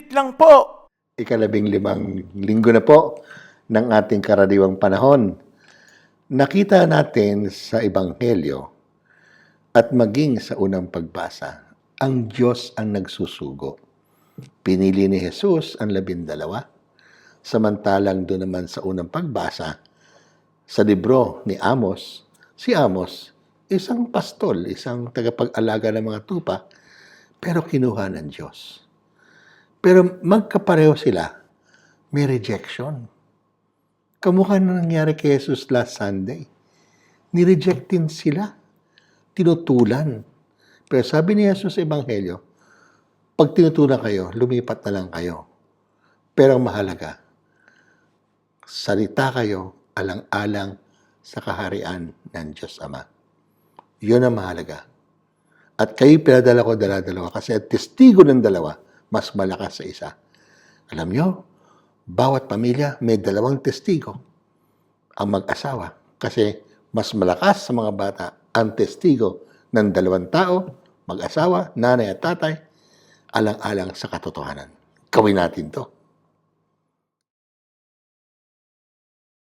Saglit lang po. ikalabing limang linggo na po ng ating karaniwang panahon. Nakita natin sa Ebanghelyo at maging sa unang pagbasa, ang Diyos ang nagsusugo. Pinili ni Jesus ang labindalawa, samantalang doon naman sa unang pagbasa, sa libro ni Amos, si Amos, isang pastol, isang tagapag-alaga ng mga tupa, pero kinuha ng Diyos. Pero magkapareho sila, may rejection. Kamukha na nangyari kay Jesus last Sunday. Nireject din sila. Tinutulan. Pero sabi ni Jesus sa Ebanghelyo, pag tinutulan kayo, lumipat na lang kayo. Pero ang mahalaga, salita kayo alang-alang sa kaharian ng Diyos Ama. Yun ang mahalaga. At kayo pinadala ko dala-dalawa kasi testigo ng dalawa, mas malakas sa isa. Alam nyo, bawat pamilya may dalawang testigo ang mag-asawa kasi mas malakas sa mga bata ang testigo ng dalawang tao, mag-asawa, nanay at tatay, alang-alang sa katotohanan. Gawin natin to.